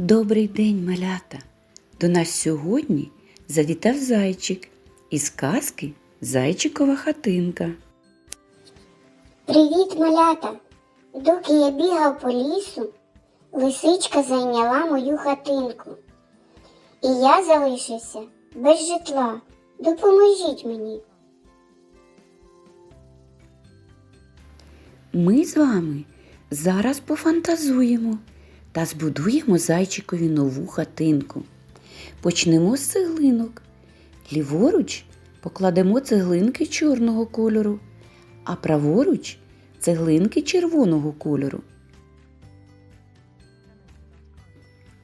Добрий день, малята! До нас сьогодні завітав зайчик із казки Зайчикова хатинка. Привіт, малята! Доки я бігав по лісу, лисичка зайняла мою хатинку. І я залишився без житла. Допоможіть мені. Ми з вами зараз пофантазуємо та збудуємо зайчикові нову хатинку. Почнемо з цеглинок. Ліворуч покладемо цеглинки чорного кольору, а праворуч цеглинки червоного кольору.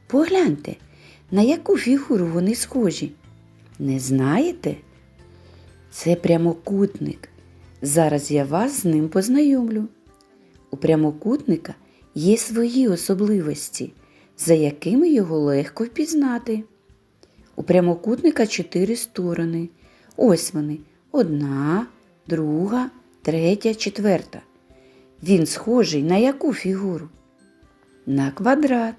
Погляньте, на яку фігуру вони схожі. Не знаєте? Це прямокутник. Зараз я вас з ним познайомлю. У прямокутника є свої особливості, за якими його легко впізнати. У прямокутника чотири сторони. Ось вони одна, друга, третя, четверта. Він схожий на яку фігуру? На квадрат.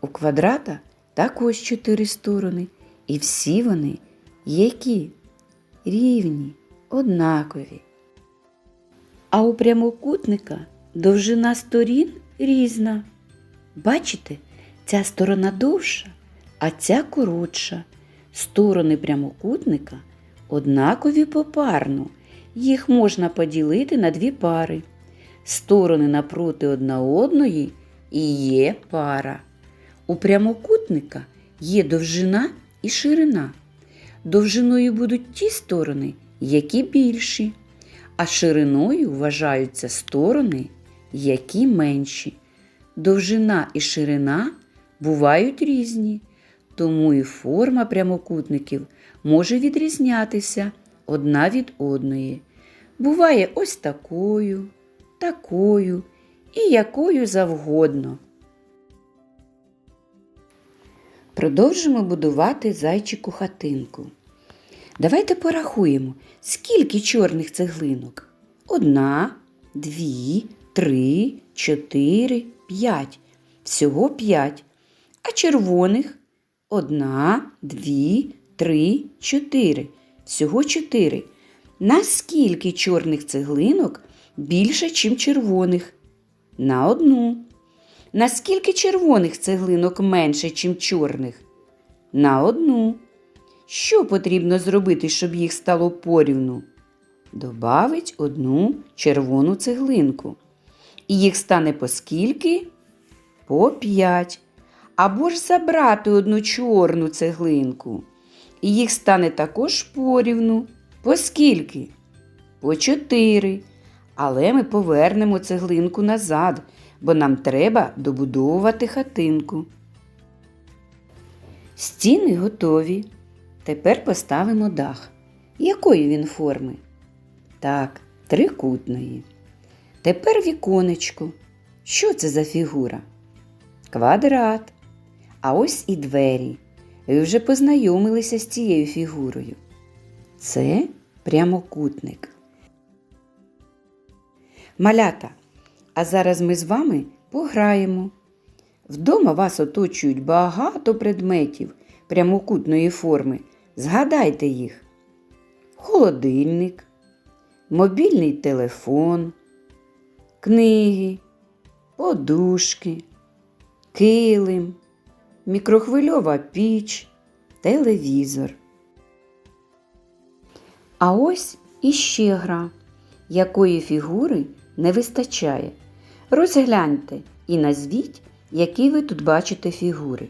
У квадрата також чотири сторони, і всі вони які? Рівні, однакові. А у прямокутника довжина сторін різна. Бачите, ця сторона довша, а ця коротша. Сторони прямокутника однакові попарно. Їх можна поділити на дві пари. Сторони напроти одна одної і є пара. У прямокутника є довжина і ширина. Довжиною будуть ті сторони, які більші, а шириною вважаються сторони, які менші. Довжина і ширина бувають різні, тому і форма прямокутників може відрізнятися одна від одної. Буває ось такою, такою і якою завгодно. Продовжимо будувати зайчику хатинку. Давайте порахуємо, скільки чорних цеглинок. Одна, дві, три, чотири, п'ять. Всього п'ять. А червоних одна, дві, три, чотири. Всього чотири. Наскільки чорних цеглинок більше, чим червоних? На одну. Наскільки червоних цеглинок менше, чим чорних? На одну. Що потрібно зробити, щоб їх стало порівну? Добавить одну червону цеглинку. І їх стане по скільки? По п'ять. Або ж забрати одну чорну цеглинку. І їх стане також порівну. По скільки? По чотири. Але ми повернемо цеглинку назад, бо нам треба добудовувати хатинку. Стіни готові. Тепер поставимо дах. Якої він форми? Так, трикутної. Тепер віконечко. Що це за фігура? Квадрат. А ось і двері. Ви вже познайомилися з цією фігурою. Це прямокутник. Малята. А зараз ми з вами пограємо. Вдома вас оточують багато предметів прямокутної форми. Згадайте їх. Холодильник, мобільний телефон, книги, подушки, килим, мікрохвильова піч, телевізор. А ось іще гра, якої фігури не вистачає. Розгляньте і назвіть, які ви тут бачите фігури: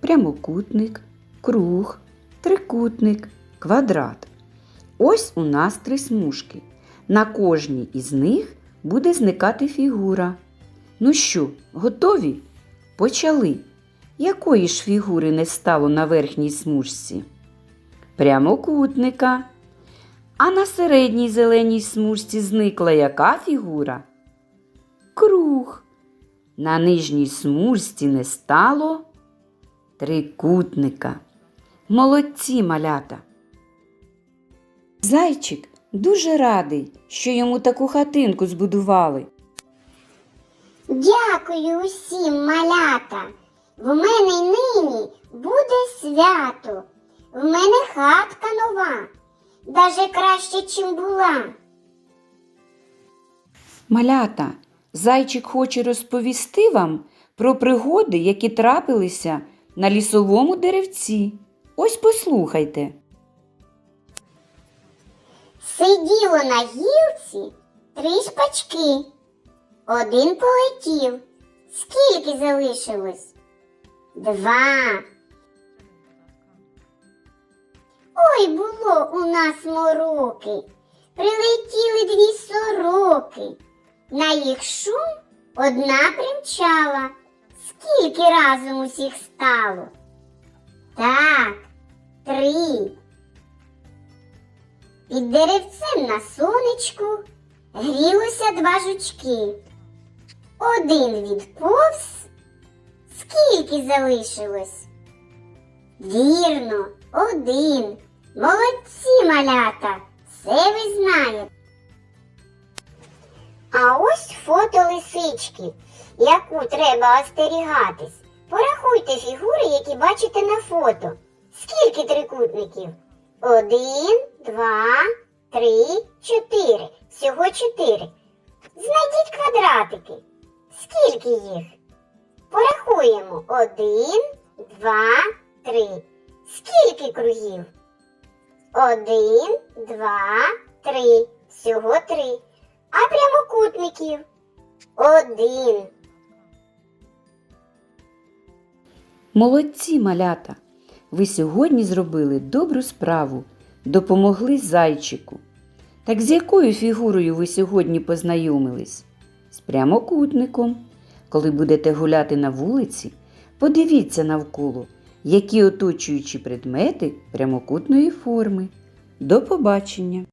прямокутник, круг, трикутник, квадрат. Ось у нас три смужки. На кожній із них буде зникати фігура. Ну що, готові? Почали. Якої ж фігури не стало на верхній смужці? Прямокутника. А на середній зеленій смужці зникла яка фігура? Круг. На нижній смужці не стало трикутника. Молодці малята. Зайчик дуже радий, що йому таку хатинку збудували. Дякую усім, малята. В мене й нині буде свято. В мене хатка нова, даже краще, чим була. Малята, зайчик хоче розповісти вам про пригоди, які трапилися на лісовому деревці. Ось послухайте. Сиділо на гілці три шпачки. Один полетів. Скільки залишилось? Два. Ой, було у нас мороки. Прилетіли дві сороки. На їх шум одна примчала. Скільки разом усіх стало? Так, три. Під деревцем на сонечку грілося два жучки. Один відповз. Скільки залишилось? Вірно, один. Молодці малята, це ви знаєте. А ось фото лисички, яку треба остерігатись. Порахуйте фігури, які бачите на фото. Скільки трикутників? Один, два, три, чотири. Всього чотири. Знайдіть квадратики. Скільки їх? Порахуємо. Один, два, три. Скільки кругів? Один, два, три. Всього три. А прямокутників? Один. Молодці, малята! Ви сьогодні зробили добру справу, допомогли зайчику. Так з якою фігурою ви сьогодні познайомились? З прямокутником. Коли будете гуляти на вулиці, подивіться навколо, які оточуючі предмети прямокутної форми. До побачення!